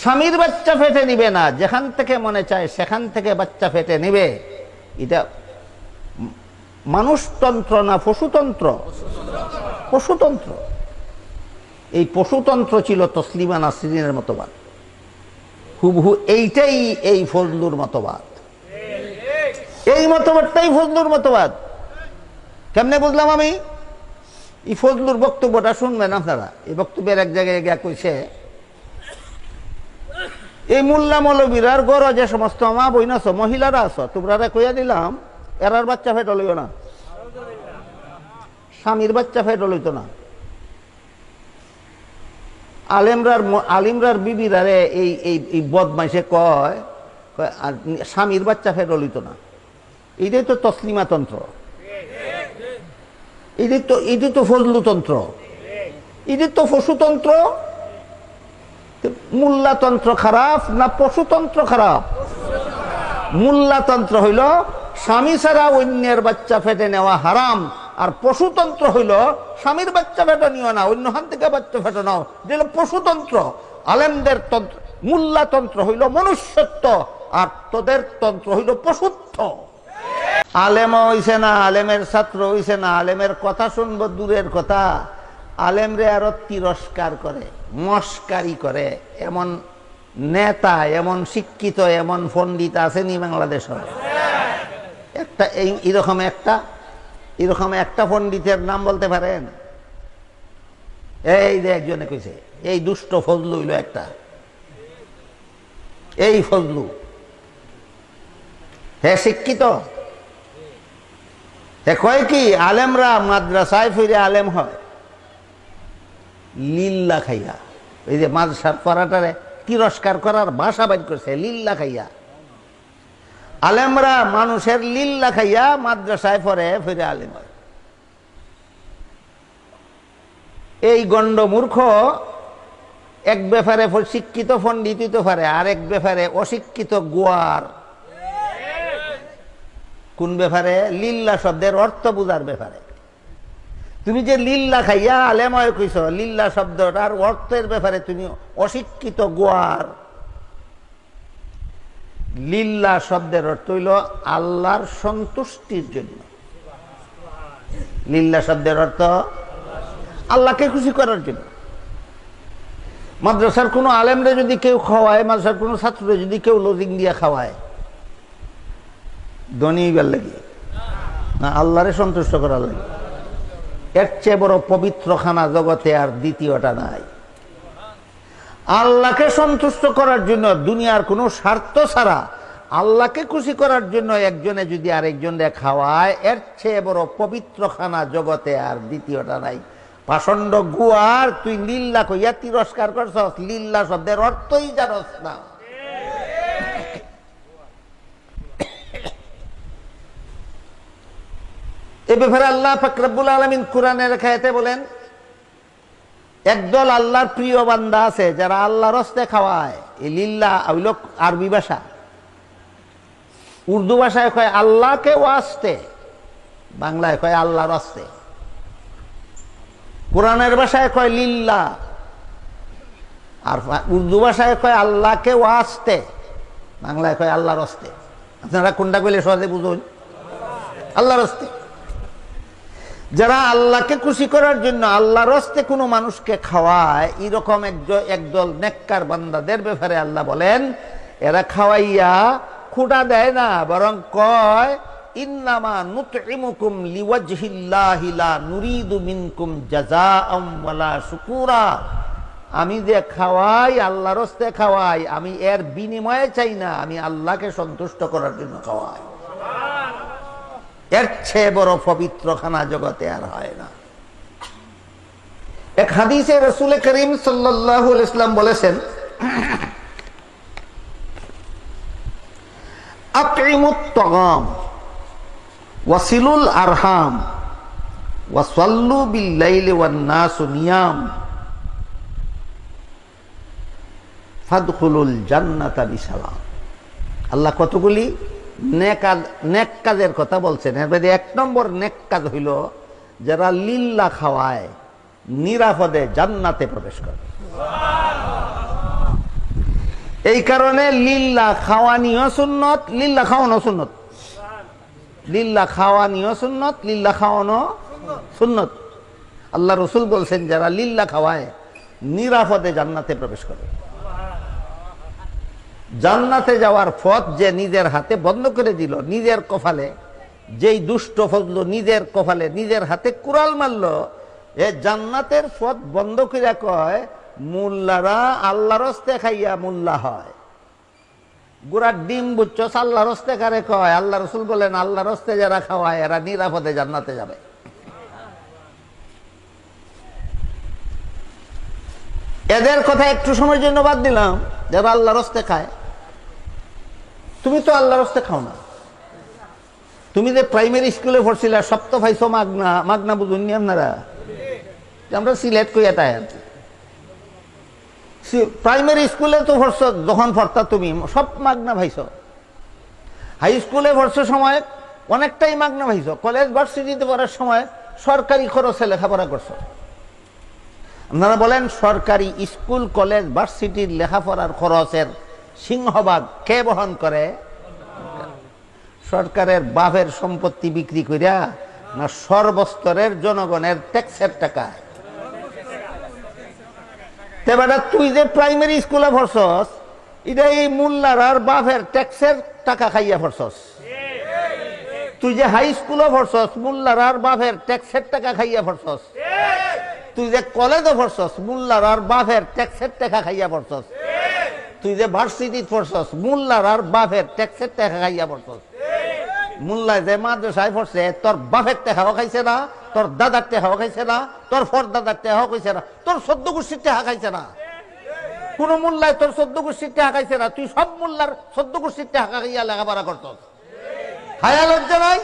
স্বামীর বাচ্চা ফেটে নিবে না, যেখান থেকে মনে চায় সেখান থেকে বাচ্চা ফেটে নিবে। এটা মানুষতন্ত্র না পশুতন্ত্র? পশুতন্ত্র। এই পশুতন্ত্র ছিল তসলিমা নাসরিনের মতবাদ। হুবহু এইটাই এই ফজলুর মতবাদ। এই মতবাদটাই ফজলুর মতবাদ। কেমনে বুঝলাম আমি? এই ফজলুর বক্তব্যটা শুনবেন আপনারা। এই বক্তব্যের এক জায়গায় গিয়া কইছে এই মোল্লা মৌলবীরার গড় যে সমস্ত মা বইন আছো, মহিলারা আছো তোমরা কইয়া দিলাম, এরার বাচ্চা ফেট লইও না। স্বামীর বাচ্চা ফেট লইত না। আলেমরার আলিমরার বিবিরারে এই এই বদমাইশে কয় স্বামীর বাচ্চা ফেট লইত না। এটাই তো তসলিমা তন্ত্র। এদের তো এদের তো ফজলুতন্ত্র এদের তো পশুতন্ত্র মূল্যাতন্ত্র খারাপ না পশুতন্ত্র খারাপ? মূল্যাতন্ত্র হইল, স্বামী ছাড়া অন্যের বাচ্চা ফেটে নেওয়া হারাম, আর পশুতন্ত্র হইল, স্বামীর বাচ্চা ফেটে নিও না, অন্য হান থেকে বাচ্চা ফেটে নাও। যেটা পশুতন্ত্র। আলেমদের তন্ত্র, মূল্যাতন্ত্র হইল মনুষ্যত্ব, আর তোদের তন্ত্র হইল পশুত্ব। আলেম হইছে না, আলেমের ছাত্র হইছে না, আলেমের কথা শুনব, দূরের কথা। আলেমরে আরও তিরস্কার করে, মস্কারি করে। এমন নেতা, এমন শিক্ষিত, এমন পণ্ডিত আসেনি বাংলাদেশ একটা এই এরকম একটা এরকম একটা পণ্ডিতের নাম বলতে পারেন? এই যে একজনে কইছে, এই দুষ্ট ফজলু হইল একটা। এই ফজলু। হ্যাঁ শিক্ষিত। হে কয় কি, আলেমরা মাদ্রাসায় ফিরে আলেম হয়। লিল্লা খাইয়া। এই যে মাদ্রাসার পড়াটারে তিরস্কার করার ভাষা বাইর করছে, লিল্লা খাইয়া। আলেমরা মানুষের লিল্লা খাইয়া মাদ্রাসায় পরে ফিরে আলেম। এই গণ্ড মূর্খ এক ব্যাপারে শিক্ষিত পণ্ডিত পারে আর এক ব্যাপারে অশিক্ষিত গোয়ার। কোন ব্যাপারে? লিল্লা শব্দের অর্থ বুঝার ব্যাপারে। তুমি যে লিল্লা খাইয়া আলেময় কইছ লিল্লা শব্দটার অর্থের ব্যাপারে তুমি অশিক্ষিত গোয়ার। লিল্লা শব্দের অর্থ হইল আল্লাহর সন্তুষ্টির জন্য। লিল্লা শব্দের অর্থ আল্লাহকে খুশি করার জন্য। মাদ্রাসার কোনো আলেমরে যদি কেউ খাওয়ায়, মাদ্রাসার কোনো ছাত্রে যদি কেউ লজিং দিয়ে খাওয়ায়, ধনী লাগে। না, আল্লাহরে সন্তুষ্ট করার লাগে। এর চেয়ে বড় পবিত্র খানা জগতে আর দ্বিতীয়টা নাই। আল্লাহকে সন্তুষ্ট করার জন্য দুনিয়ার কোনো স্বার্থ ছাড়া আল্লাহকে খুশি করার জন্য একজনে যদি আরেকজনে খাওয়ায়, এর চেয়ে বড় পবিত্র খানা জগতে আর দ্বিতীয়টা নাই। পাষণ্ড গুয়ার তুই লীল্লা কইয়া তিরস্কার করছস। লীল্লা শব্দের অর্থই জানস না। এ ব্যাপারে আল্লাহ ফাকরাবুল আলমিন কোরআনের খায়তে বলেন, একদল আল্লাহর প্রিয় বান্দা আছে যারা আল্লাহর রস্তে খাওয়ায়। লিল্লা হইল আরবি ভাষা। উর্দু ভাষায় কয় আল্লাহকে ওয়াস্তে, বাংলায় কয় আল্লাহর হস্তে। কোরআনের ভাষায় কয় লিল্লা আর উর্দু ভাষায় কয় আল্লাহকে ওয়াস্তে, বাংলায় কয় আল্লাহর রস্তে আপনারা কোনটা কইলে সহজে বুঝুন? আল্লাহর হস্তে। যারা আল্লাহকে খুশি করার জন্য আল্লাহর রস্তে কোনো মানুষকে খাওয়ায় এরকম একদল নেককার বান্দাদের ব্যাপারে আল্লাহ বলেন, এরা খাওয়াইয়া খুঁটা দেয় না, বরং কয়, ইন্নামা আমি যে খাওয়াই, আল্লাহর হস্তে খাওয়াই, আমি এর বিনিময়ে চাই না, আমি আল্লাহকে সন্তুষ্ট করার জন্য খাওয়াই। এর চেয়ে বড় পবিত্র খানা জগতে আর হয় না। এক হাদিসে রসুল করিম সাল্লাহ ইসলাম বলেছেন ওয়াসিলুল আরহাম আল্লাহ কতগুলি? নেক কাজের কথা বলছেন। মধ্যে এক নম্বর নেক কাজ হইল যারা লিল্লা খাওয়ায়, নিরাপদে জান্নাতে প্রবেশ করে। এই কারণে লিল্লা খাওয়ানিও সুন্নত লিল্লা খাওয়ানো সুন্নত। লিল্লা খাওয়ানিও সুন্নত লিল্লা খাওয়ানো সুন্নত। আল্লাহ রসুল বলছেন, যারা লিল্লা খাওয়ায়, নিরাপদে জান্নাতে প্রবেশ করে। জান্নাতে যাওয়ার পথ যে নিজের হাতে বন্ধ করে দিল, নিজের কপালে, যেই দুষ্ট ফজল নিজের কপালে, নিজের হাতে কুড়াল মারল, এ জান্নাতের পথ বন্ধ করে কয়, মোল্লারা আল্লাহর হস্তে খাইয়া মোল্লা হয়। গুড়ার ডিম বুঝছস আল্লাহ রস্তে কারে কয়, আল্লাহ রসুল বলেন আল্লাহ রস্তে যারা খাওয়ায়, এরা নিরাপদে জান্নাতে যাবে। এদের কথা একটু সময়ের জন্য বাদ দিলাম, যারা আল্লাহর রস্তে খায়। তুমি তো আল্লাহর হস্তে খাও না। তুমি যে প্রাইমারি স্কুলে পড়ছিলে সপ্তাহ পাইছো মাগনা মাগনা বুঝুন নি আপনারা? আমরা সিলেট কইয়া তাই প্রাইমারি স্কুলে তো পড়ছো, যখন পড়তা তুমি, সব মাগনা ভাইছ। হাই স্কুলে পড়ছো সময়, অনেকটাই মাগনা ভাইছ। কলেজ, ভার্সিটিতে পড়ার সময় সরকারি খরচে লেখাপড়া করছ। আপনারা বলেন, সরকারি স্কুল কলেজ, ভার্সিটির লেখাপড়ার খরচের সিংহভাগ কে বহন করে? সরকারের বাপের সম্পত্তি বিক্রি করিয়া না সর্বস্তরের জনগণের ট্যাক্সের টাকা? তুই যে প্রাইমারি স্কুলে পড়ছস, এটা এই মোল্লার আর বাপের ট্যাক্সের টাকা খাইয়া পড়ছস। তুই যে হাই স্কুলে পড়ছস, মোল্লার আর বাপের ট্যাক্সের টাকা খাইয়া পড়ছস। তুই যে কলেজে পড়ছস, মোল্লার আর বাপের ট্যাক্সের টাকা খাইয়া পড়ছস। তুই যে ভার্সিটি পড়ছস, মোল্লার আর বাপের ট্যাক্সের টাকা খাইয়া পড়ছস। মোল্লায় যে মাদ্রাসায় পড়ছে, তোর বাপের টেকাও খাইছে না, তোর দাদার টেকাও খাইছে না, তোর ফর দাদার টেকাও খাইছে না, তোর সদ্য গোষ্ঠীর টেকা খাইছে না। কোন মোল্লায় তোর সদ্য গোষ্ঠীর টেকা খাইছে না, তুই সব মোল্লার সদ্য গোষ্ঠীর টেকা খাইয়া লেখাপড়া করছস। হায়া লজ্জা নাই?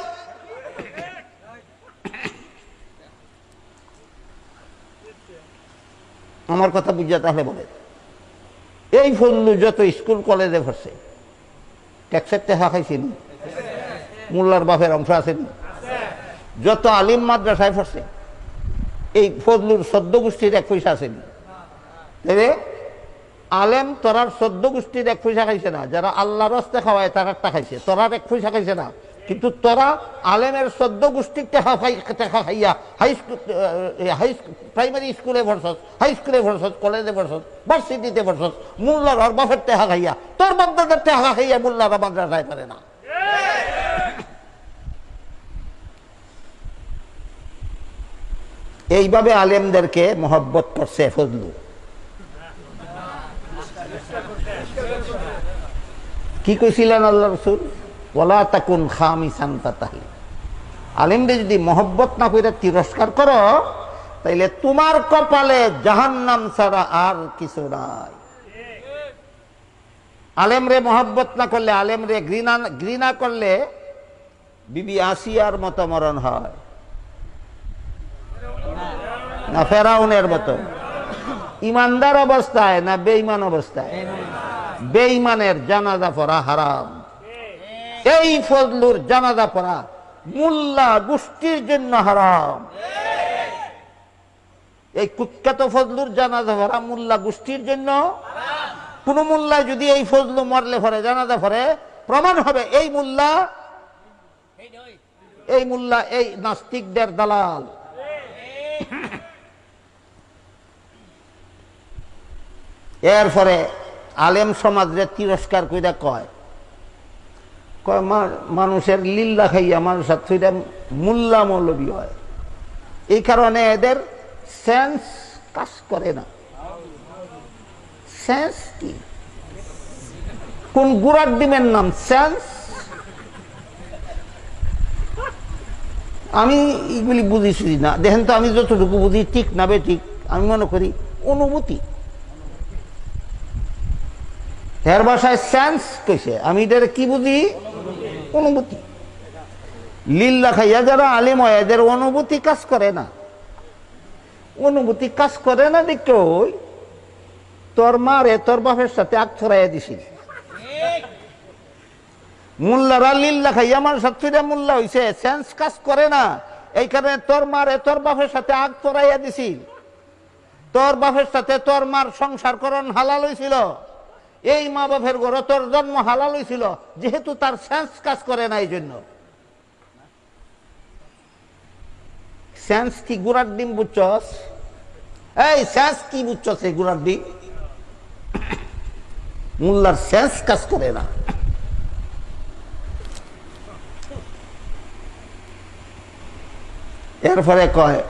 আমার কথা বুঝা তাহলে বলে। এই ফজলু যত স্কুল, কলেজে পড়ছে ট্যাক্সের টেকা খাইছিল। মোল্লার বাপের অংশ আছেন যত আলিম মাদ্রাসায় পড়ছে এই ফজলুর সদ্য গোষ্ঠীর এক পয়সা আছেন তাইলে আলেম তোরার সদ্য গোষ্ঠীর এক পয়সা খাইছে না, যারা আল্লাহ রস্তে খাওয়ায় তার একটা খাইছে, তোরার এক পয়সা খাইছে না। কিন্তু তোরা আলেমের সদ্য টেকা খাইয়া হাই হাই প্রাইমারি স্কুলে পড়ছস হাই স্কুলে পড়ছস কলেজে পড়ছস ভার্সিটিতে পড়ছস, মোল্লার আর বাপের টেকা খাইয়া তোর বাপদাদের টেকা খাইয়া মোল্লারা মাদ্রাসায় পারে না। এইভাবে আলেমদেরকে মহব্বত করছে ফজলু। কি কইছিলেন আল্লাহ রসুল? ওলা তাকুন খামিসান তাতাহি আলেমদের যদি মহব্বত না করে তিরস্কার করো, তাইলে তোমার কপালে জাহান্নাম ছাড়া আর কিছু নাই। আলেমরে মহব্বত না করলে, আলেমরে ঘৃণা ঘৃণা করলে বিবি আসিয়ার মতো মরণ হয়। না ফেরাউনের মতো। ইমানদার অবস্থায় না বেঈমান অবস্থায়? বেঈমানের জানাজা পড়া হারাম। এই ফজলুর জানাজা পড়া মুল্লা গোষ্ঠীর জন্য হারাম। এই কুখ্যাত ফজলুর জানাজা পড়া মুল্লা গোষ্ঠীর জন্য কোন মুল্লা যদি এই ফজলু মরলে পরে জানাজা পড়ে, প্রমাণ হবে এই মুল্লা এই মুল্লা এই নাস্তিকদের দালাল। এরপরে আলেম সমাজরে তিরস্কার কইরা কয় মানুষের লিল্লা খাইয়া মানুষের থইরা মুল্লা মৌলবী হয়। এই কারণে এদের সেন্স কাজ করে না। সেন্স কি? কোন গুড়ার ডিমের নাম সেন্স আমি এগুলি বুঝিছি না। দেখেন তো, আমি যতটুকু বুঝি ঠিক না বে ঠিক আমি মনে করি অনুভূতি। এর ভাষায় সেন্স কইছে আমি এদের কি বুঝি? অনুভূতি। লিল্লা খাইয়া যারা আলিম হয়, এদের অনুভূতি কাজ করে না। অনুভূতি কাজ করে না দেখতে ওই তোর মারে তোর বাপের সাথে আগ ছড়াইয়া দিছিল। মোল্লারা লিল্লা খাইয়া আমার সাথে মোল্লা হইছে সেন্স কাজ করে না। এই কারণে তোর মারে তোর বাপের সাথে আগ ছড়াইয়া দিছিল। তোর বাপের সাথে তোর মার সংসার করণ হালাল হয়েছিল এই মা বাপের তোর জন্ম হালাল হয়েছিল যেহেতু তার সেন্স কাজ করে না এই জন্য। সেন্স কি গুড়ার ডিম বুঝছস? এই সেন্স কি বুঝছস এই গুড়ার ডিম? মোল্লার সেন্স কাজ করে না। এরপরে কয়,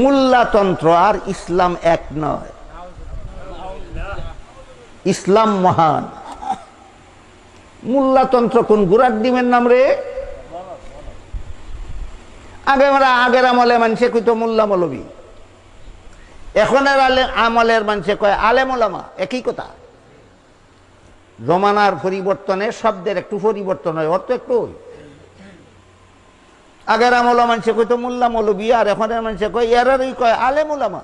মোল্লাতন্ত্র আর ইসলাম এক নয়। ইসলাম মহান। মোল্লাতন্ত্র কোন গুড়ার ডিমের নাম রে? আগে আমরা আগের আমলে মানুষে কইতো মোল্লা মৌলবী। এখনের আলে আমলের মানুষে কয় আলেমোলামা একই কথা। জমানার পরিবর্তনে শব্দের একটু পরিবর্তন হয়, অর্থ একটু। আগের আমল মানুষে কইতো মোল্লা মৌলবী, আর এখনের মানুষে কয় এরারই কয় আলেমোলামা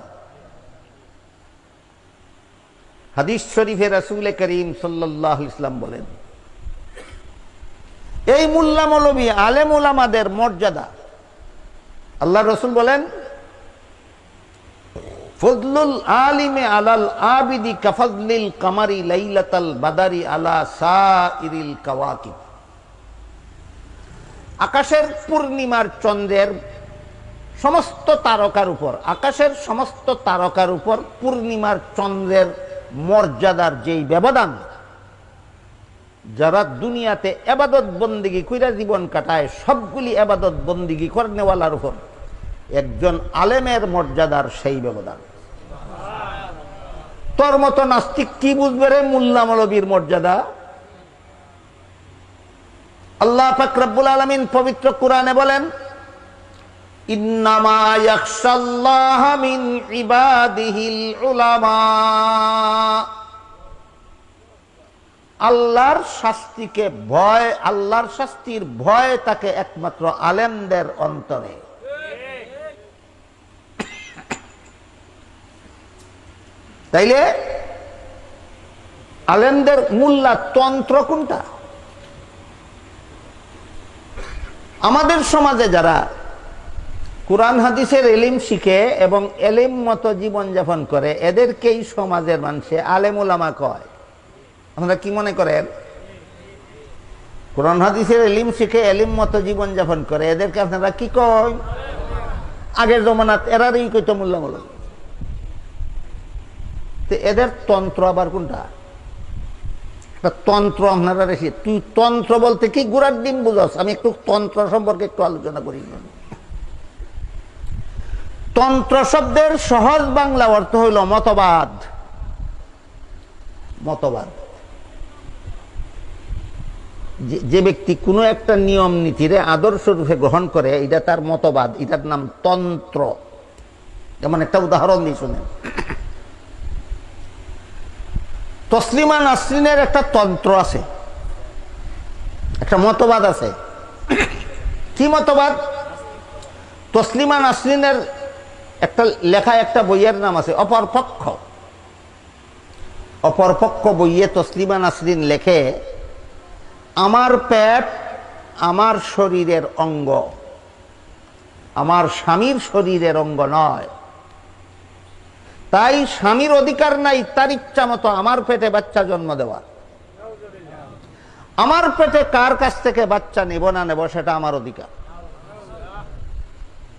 হাদিস শরীফে রাসুল করিম সাল্লাহ ইসলাম বলেন, এই মুল্লা মৌলবী, আলেম মর্যাদা। আল্লাহ রসুল বলেন, ফজলুল আলিমে আলাল আবিদি কামারি লাইলাতাল বাদারি আলা সাইরিল কাওয়াকিব। আকাশের পূর্ণিমার চন্দ্রের সমস্ত তারকার উপর, আকাশের সমস্ত তারকার উপর পূর্ণিমার চন্দ্রের মর্যাদার যেই ব্যবধান, যারা দুনিয়াতে এবাদত বন্দিগি কইরা জীবন কাটায়, সবগুলি এবাদত বন্দিগি করে নেওয়ালার উপর, একজন আলেমের মর্যাদার সেই ব্যবধান। তোর মতো নাস্তিক কি বুঝবে রে মুল্লা মৌলবীর মর্যাদা? আল্লাহ ফাকরাবুল আলমিন পবিত্র কোরআনে বলেন ইন্নামা ইয়াখশাল্লাহ মিন ইবাদিহিল উলামা আল্লাহর শাস্তিকে ভয়, আল্লাহর শাস্তির ভয় তাকে একমাত্র আলেমদের অন্তরে। তাইলে আলেমদের মূল্যা তন্ত্র কোনটা? আমাদের সমাজে যারা কোরআন হাদিসের এলিম শিখে এবং এলিম মতো জীবনযাপন করে, এদেরকেই সমাজের মানুষে আলেমুলামা কয়। আপনারা কি মনে করেন? কোরআন হাদিসের এলিম শিখে, এলিম মতো জীবনযাপন করে, এদেরকে আপনারা কি কয়? আগের জমানাত এরারই কইতো মূল্যমূলক তো এদের তন্ত্র আবার কোনটা? তন্ত্র আপনারা রেখে, তুই তন্ত্র বলতে কি গুড়ার ডিম বুঝাস? আমি একটু তন্ত্র সম্পর্কে একটু আলোচনা করি। তন্ত্র শব্দের সহজ বাংলা অর্থ হইল মতবাদ। মতবাদ। যে- ব্যক্তি কোনো একটা নিয়ম নীতিরে আদর্শ রূপে গ্রহণ করে, এটা তার মতবাদ, এটার নাম তন্ত্র। যেমন একটা উদাহরণ দিই শুনেন। তসলিমা নাসরিনের একটা তন্ত্র আছে। একটা মতবাদ আছে। কি মতবাদ? তসলিমা নাসরিনের একটা লেখা একটা বইয়ের নাম আছে, অপরপক্ষ। অপরপক্ষ বইয়ে তসলিমা নাসরিন লেখে, আমার পেট আমার শরীরের অঙ্গ, আমার স্বামীর শরীরের অঙ্গ নয়। তাই স্বামীর অধিকার নাই, তার ইচ্ছা মতো আমার পেটে বাচ্চা জন্ম দেওয়া। আমার পেটে কার কাছ থেকে বাচ্চা নেব না নেব, সেটা আমার অধিকার।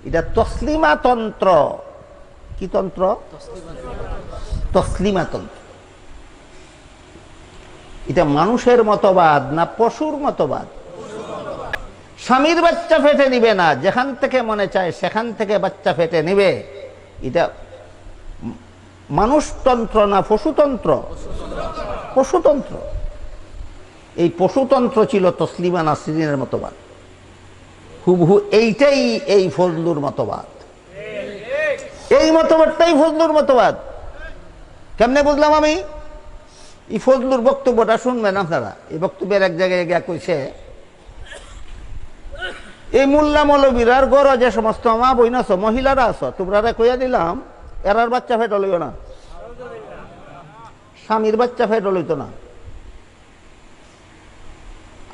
এটা তসলিমা তন্ত্র। কি তন্ত্র? তসলিমা তন্ত্র। এটা মানুষের মতবাদ না পশুর মতবাদ? স্বামীর বাচ্চা ফেটে নিবে না, যেখান থেকে মনে চায় সেখান থেকে বাচ্চা ফেটে নিবে। এটা মানুষতন্ত্র না পশুতন্ত্র? পশুতন্ত্র। এই পশুতন্ত্র ছিল তসলিমা নাসরিনের মতবাদ। হুবহু এইটাই এই ফজলুর মতবাদ। এই মতবাদটাই ফজলুর মতবাদ। কেমনে বুঝলাম আমি? এই ফজলুর বক্তব্যটা শুনবেন আপনারা। এই বক্তব্যের এক জায়গায় গিয়া কইছে, এই মোল্লা মৌলবীরার গড় যে সমস্ত মা বইন আছো, মহিলারা আছো তোমরা কইয়া দিলাম, এরার বাচ্চা ফেটল হইও না। স্বামীর বাচ্চা ফেটল হইতো না।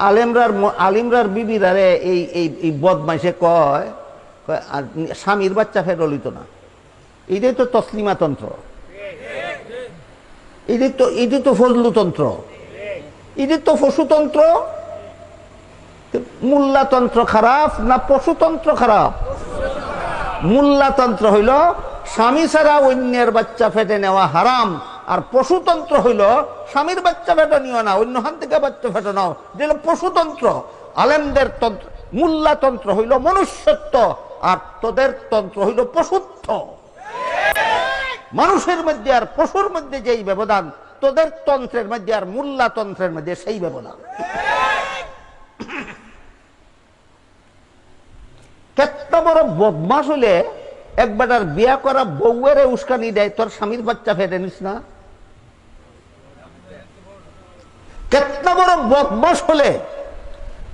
আলেমরার আলিমরার বিবিরারে এই এই বদমাইশে কয় আর স্বামীর বাচ্চা ফেটল হইতো না। এইটাই তো তসলিমা তন্ত্র। এটি তো এটি তো ফজলুতন্ত্র এটি তো পশুতন্ত্র মূল্যাতন্ত্র খারাপ না পশুতন্ত্র খারাপ? মূল্যাতন্ত্র হইল, স্বামী ছাড়া অন্যের বাচ্চা ফেটে নেওয়া হারাম। আর পশুতন্ত্র হইল স্বামীর বাচ্চা ফেটে নিও না, অন্য হান থেকে বাচ্চা ফেটে নাও। পশুতন্ত্র, আলেমদের তন্ত্র মূল্যাতন্ত্র হইল মনুষ্যত্ব, আর তোদের তন্ত্র হইল পশুত্ব। মানুষের মধ্যে আর পশুর মধ্যে যেই ব্যবধান, তোদের তন্ত্রের মধ্যে আর মূল্যাতন্ত্রের মধ্যে সেই ব্যবধান। বড় বদমাস হলে একবার বিয়া করা বউয়ের উস্কানি দেয়, তোর স্বামীর বাচ্চা ফেটে নিস না। কেতটা বড় বদমাস হলে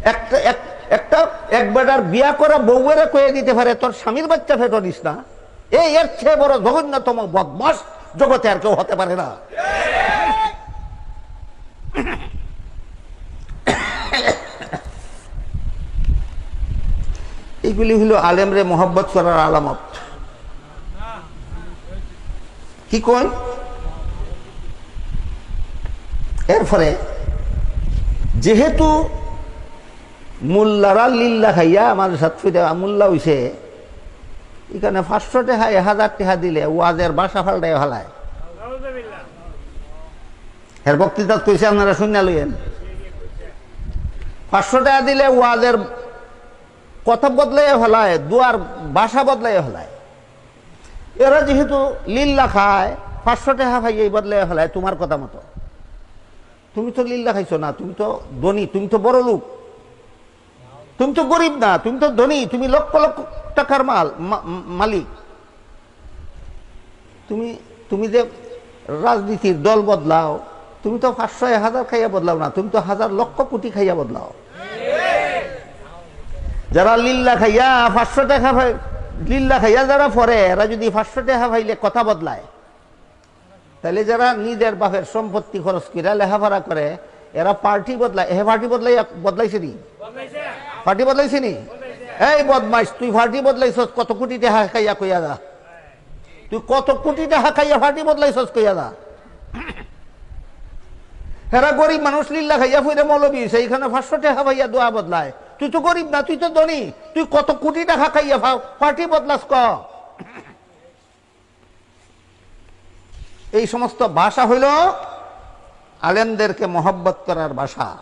একটা একটা এক- একবার বিয়া করা বউয়ের কয়ে দিতে পারে, তোর স্বামীর বাচ্চা ফেটো নিস না। এই এর চেয়ে বড় জঘন্যতম বদমাস জগতে আর কেউ হতে পারে না। এইগুলি হলো আলেমরে মোহব্বত করার আলামত। কি কয়? এরপরে যেহেতু মোল্লারা লিল্লা খাইয়া আমার সাতফিটা মোল্লা হইছে, এখানে পাঁচশো টাকা, এক হাজার টাকা দিলে ওয়াজের বাসা ফাল্টাই হালায় এর বক্তৃতা কইছে, আপনারা শুনে লইয়েন। পাঁচশো টাকা দিলে ওয়াজের কথা বদলাই ফেলায়, দুয়ার বাসা বদলাই ফেলায়। এরা যেহেতু লিল্লা খায়, পাঁচশো টাকা খাই এই বদলাই ফেলায় তোমার কথা মতো। তুমি তো লিল্লা খাইছো না, তুমি তো ধনী, তুমি তো বড় লোক। তুমি তো গরিব না, তুমি তো ধনী, তুমি লক্ষ লক্ষ টাকার মাল মালিক। তুমি তুমি যে রাজনীতির দল বদলাও, তুমি তো পাঁচশো হাজার খাইয়া বদলাও না, তুমি তো হাজার লক্ষ কোটি খাইয়া বদলাও। যারা লিল্লা খাইয়া পাঁচশো টাকা লিল্লা খাইয়া যারা পরে এরা যদি পাঁচশো টাকা পাইলে কথা বদলায়। তাহলে যারা নিজের বাপের সম্পত্তি খরচ করে লেখাপড়া করে এরা পার্টি বদলায় হে পার্টি বদলাই বদলাইছে নি? পার্টি বদলাইছে নি? এই বদমাইশ তুই পার্টি বদলাইছস কত কোটি টাকা খাইয়া কইয়া দা তুই কত কোটি টাকা খাইয়া পার্টি বদলাইছস কইয়া দা হেরা গরিব মানুষ লিল্লা খাইয়া ফুইরে মৌলবী সেইখানে পাঁচশো টাকা ভাইয়া দোয়া বদলায়। তুই তো গরিব না তুই তো ধনী। তুই কত কোটি টাকা খাইয়া পার্টি বদলাস ক? এই সমস্ত ভাষা হইল আলেমদেরকে মহব্বত করার ভাষা।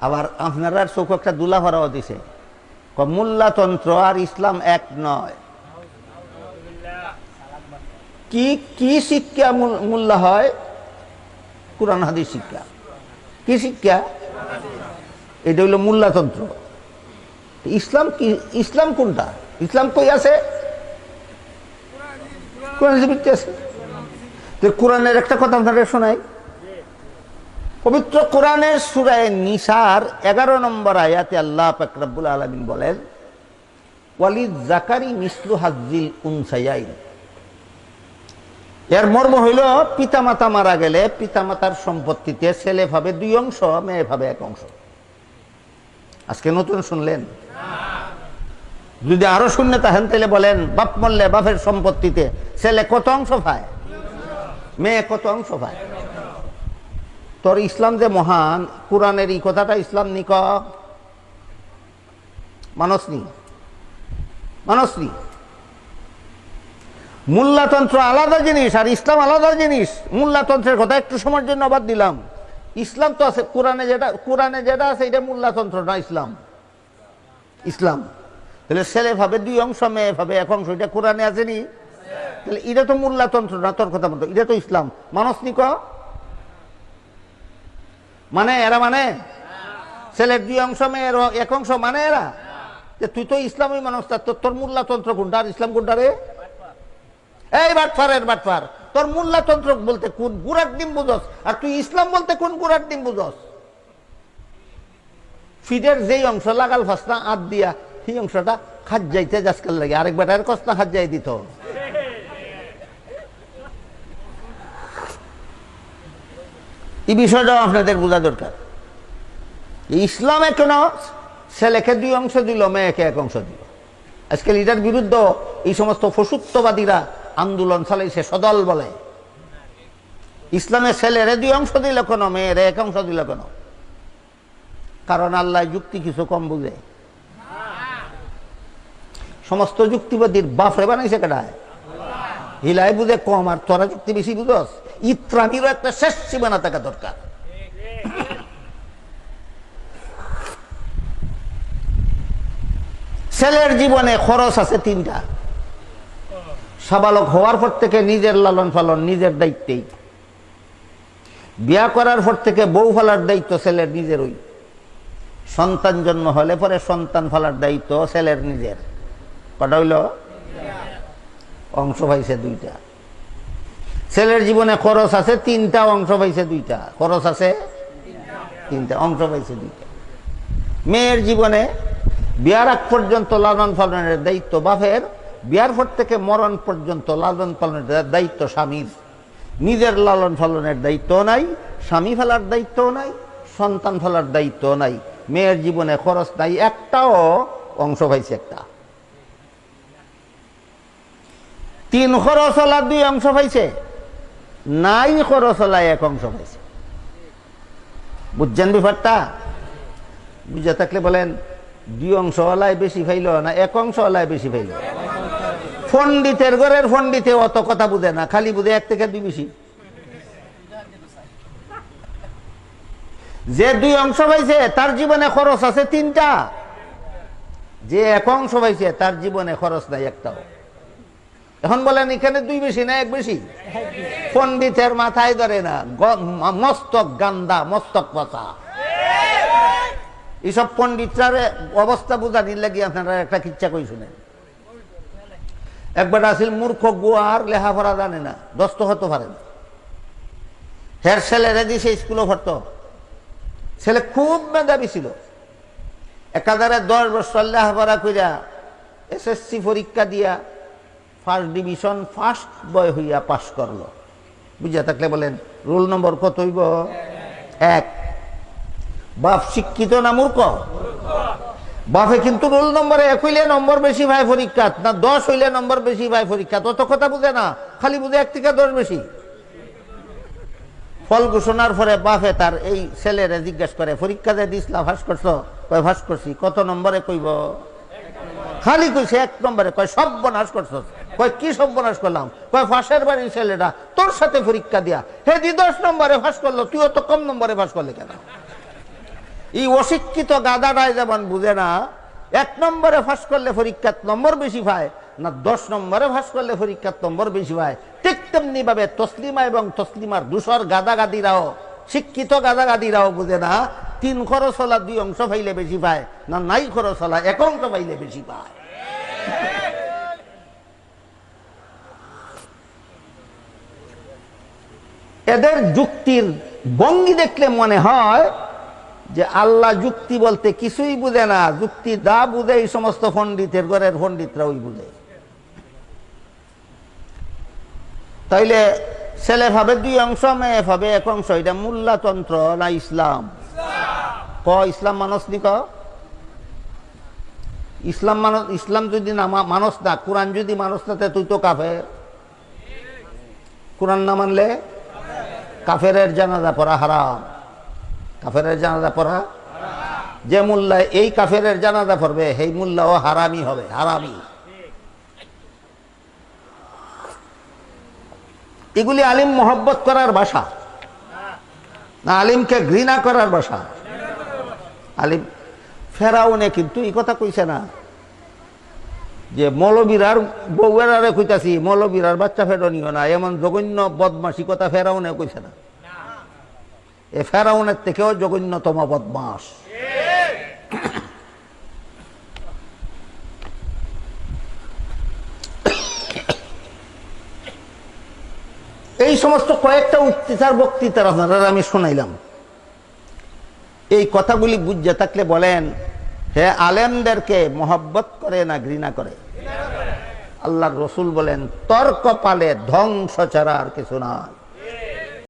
আবার আপনারা চোখ একটা দুলা ভরাও দিছে। মোল্লাতন্ত্র আর ইসলাম এক নয়। কি কি শিক্ষা মূল- মূল্য হয়? কোরআন, হাদিস শিক্ষা। কি শিক্ষা? এটা হইল মূল্যতন্ত্র ইসলাম কি, ইসলাম কোনটা? ইসলাম কই আছে? কোরআন কোরআনের একটা কথা আপনাদের শোনাই। পবিত্র কোরআনের সুরায় নিসার এগারো নম্বর আয়াতে আল্লাহ ফাকরাবুল আলমিন বলেন, ওয়ালিদ জাকারি মিসলু হাজিল উনসাইয়াইন। এর মর্ম হইল, পিতামাতা মারা গেলে পিতামাতার সম্পত্তিতে ছেলে ভাবে দুই অংশ, মেয়ে ভাবে এক অংশ। আজকে নতুন শুনলেন? যদি আরও শূন্য তাহেন তাহলে বলেন, বাপ মরলে বাপের সম্পত্তিতে, ছেলে কত অংশ পায়? মেয়ে কত অংশ পায়? তোর ইসলাম যে মহান, কোরআনের এই কথাটা ইসলাম নিক মানসনি? মানসনি? মূল্যতন্ত্র আলাদা জিনিস, আর ইসলাম আলাদা জিনিস। মূল্যতন্ত্রের কথা একটু সময়ের জন্য আবার দিলাম। ইসলাম তো আছে, কোরআনে যেটা কোরআনে যেটা আছে, এটা মূল্যতন্ত্র না ইসলাম। ইসলাম। তাহলে ছেলে ভাবে, দুই অংশ, মেয়ে ভাবে, এক অংশ, এটা কোরআনে আছে নি তাহলে এটা তো মূল্যতন্ত্র না তোর কথা মতো এটা তো ইসলাম। মানস নিক মানে এরা মানে? ছেলের দুই অংশ, মেয়ের এক অংশ মানে এরা? যে তুই তো ইসলামী মানুষ, তা তোর তোর মূল্যতন্ত্র কোনটা? ইসলাম কোনটা রে? এই বাটফারের বাটফার তোর মূল্যতন্ত্র বলতে কোন গুড়ার ডিম বুঝস? আর তুই ইসলাম বলতে কোন গুড়ার ডিম বুঝস? ফিডের যেই অংশ, লাগাল ফাসনা আত দিয়া। সেই অংশটা খাত যাইতে যাসকাল লাগে, আরেক বেটার কস্তা খাত যাই দিত। এই বিষয়টাও আপনাদের বোঝা দরকার। ইসলামে কেন ছেলেকে দুই অংশ দিল, মেয়েকে এক অংশ দিল? আজকাল এটার বিরুদ্ধে এই সমস্ত ফসুত্ববাদীরা আন্দোলন চালাইছে, সদল বলে। ইসলামের ছেলেরে দুই অংশ দিল কেন, মেয়েরে এক অংশ দিল কেন? কারণ আল্লাহ যুক্তি কিছু কম বুঝে। সমস্ত যুক্তিবাদীর বাফরে বানাইছে কেডায় হিলাই বুঝে কম আর তোরা যুক্তি বেশি বুঝস? ইত্রামিরও একটা শেষ সীমানা থাকা দরকার। ছেলের জীবনে খরচ আছে তিনটা। সাবালক হওয়ার পর থেকে নিজের লালন পালন নিজের দায়িত্বেই। বিয়া করার পর থেকে বউ ফেলার দায়িত্ব ছেলের নিজেরই। সন্তান জন্ম হলে পরে সন্তান ফেলার দায়িত্ব ছেলের নিজের। কটা হইল? অংশ পাইছে দুইটা। ছেলের জীবনে খরচ আছে তিনটা, অংশ পাইছে দুইটা। খরচ আছে তিনটা, অংশ পাইছে দুইটা। মেয়ের জীবনে বিয়ার আগ পর্যন্ত লালন পালনের দায়িত্ব বাপের, বিয়ার পর থেকে মরণ পর্যন্ত লালন পালনের দায়িত্ব স্বামীর। নিজের লালন পালনের দায়িত্ব নাই, স্বামী ফেলার দায়িত্ব নাই, সন্তান ফেলার দায়িত্ব নাই। মেয়ের জীবনে খরচ নাই, একটাও অংশ পাইছে একটা। তিন খরচ হলা দুই অংশ পাইছে। নাই খরচ হলা এক অংশ পাইছে। বুঝছেন ব্যাপারটা? বুঝে থাকলে বলেন, দুই অংশ ওলায় বেশি ফাইল না, এক অংশ ওলায় বেশি ফাইল পণ্ডিতের ঘরের পণ্ডিতে অত কথা বুঝে না, খালি বুঝে এক থেকে দুই বেশি যে দুই অংশ পাইছে, তার জীবনে খরচ আছে তিনটা। যে এক অংশ পাইছে, তার জীবনে খরচ নাই একটাও। এখন বলেন, এখানে দুই বেশি না, এক বেশি? পণ্ডিতের মাথায় ধরে না মস্তক গান্দা, মস্তক পচা। এইসব পণ্ডিতরার অবস্থা বুঝানির লাগি আপনারা একটা কিচ্ছা কই শুনেন। একবার আসিল মূর্খ গোয়ার লেখাপড়া জানে না, দস্ত হতে পারে না। হের ছেলেরা দিছে স্কুলে ভরত। ছেলে খুব মেধাবী ছিল। একাধারে দশ বছর লেখাপড়া কইরা এসএসসি পরীক্ষা দিয়া ফার্স্ট ডিভিশন ফার্স্ট বয় হইয়া পাশ করল। বুঝা থাকলে বলেন রোল নম্বর কত হইব? এক। বাপ শিক্ষিত না মূর্খ? বাপে কিন্তু রোল নম্বরে এক হইলে নম্বর বেশি ভাই পরীক্ষা না দশ হইলে নম্বর বেশি ভাই পরীক্ষা তত কথা বুঝে না, খালি বুঝে এক থেকে দশ বেশি। ফল ঘোষণার পরে বাপে তার এই ছেলেরে জিজ্ঞাসা করে, পরীক্ষা যে দিসলা ফাঁস করছ? কয় ফাঁস করছি। কত নম্বরে কইব? খালি কইছে এক নম্বরে, কয় সর্বনাশ করছ কয়, কি সর্বনাশ করলাম? কয়, ফাঁসের বাড়ির ছেলেটা, তোর সাথে পরীক্ষা দিয়া। হে দি, দশ নম্বরে ফাঁস করল, তুইও তো কম নম্বরে ফাঁস করলি কেন? এই অশিক্ষিত গাদাটাই যেমন বুঝে না, এক নম্বরে ফাঁস করলে পরীক্ষার নম্বর বেশি পায়, না দশ নম্বরে ফাঁস করলে পরীক্ষার নম্বর বেশি পায়। ঠিক তেমনি ভাবে তসলিমা এবং তসলিমার দূষর গাদাগাদিরাও, শিক্ষিত গাদাগাদিরাও বুঝে না, তিন খরচ হলা দুই অংশ পাইলে বেশি পায়, না নাই খরচ হলা এক অংশ পাইলে বেশি পায়। এদের যুক্তির ভঙ্গি দেখলে মনে হয় যে আল্লাহ যুক্তি বলতে কিছুই বুঝে না, যুক্তি দা বুঝে এই সমস্ত পণ্ডিতের ঘরের পণ্ডিতরা ওই বুঝে। তাইলে ছেলে ভাবে দুই অংশ, মেয়ে ভাবে এক অংশ, এটা মূল্যতন্ত্র না ইসলাম? ক, ইসলাম মানস নি ইসলাম মানস, ইসলাম যদি না মানস না, কোরআন যদি মানস না তুই তো কাফে কোরআন না মানলে কাফেরের জানাজা পড়া হারাম। কাফেরের জানাজা পড়া? যে মোল্লা এই কাফেরের জানাজা পড়বে, সেই মোল্লাও হারামি হবে হারামি এগুলি আলিম মোহব্বত করার ভাষা না, আলিমকে ঘৃণা করার ভাষা আলিম, ফেরাউনে কিন্তু এই কথা কইছে না। যে মৌলবীরার বউয়েরারে কইতাছি, মৌলবীরার বাচ্চা ফেরনিও না, এমন জঘন্য বদমাসি কথা ফেরাউনে কইছে না। এ ফেরাউনের থেকেও জঘন্যতম বদমাস। এই সমস্ত কয়েকটা উক্তিতার বক্তৃতার আপনারা আমি শোনাইলাম। এই কথাগুলি বুঝে থাকলে বলেন, হে আলেমদেরকে মহব্বত করে না ঘৃণা করে? আল্লাহর রসুল বলেন তর্ক পালে ধ্বংস ছাড়া আর কিছু নয়।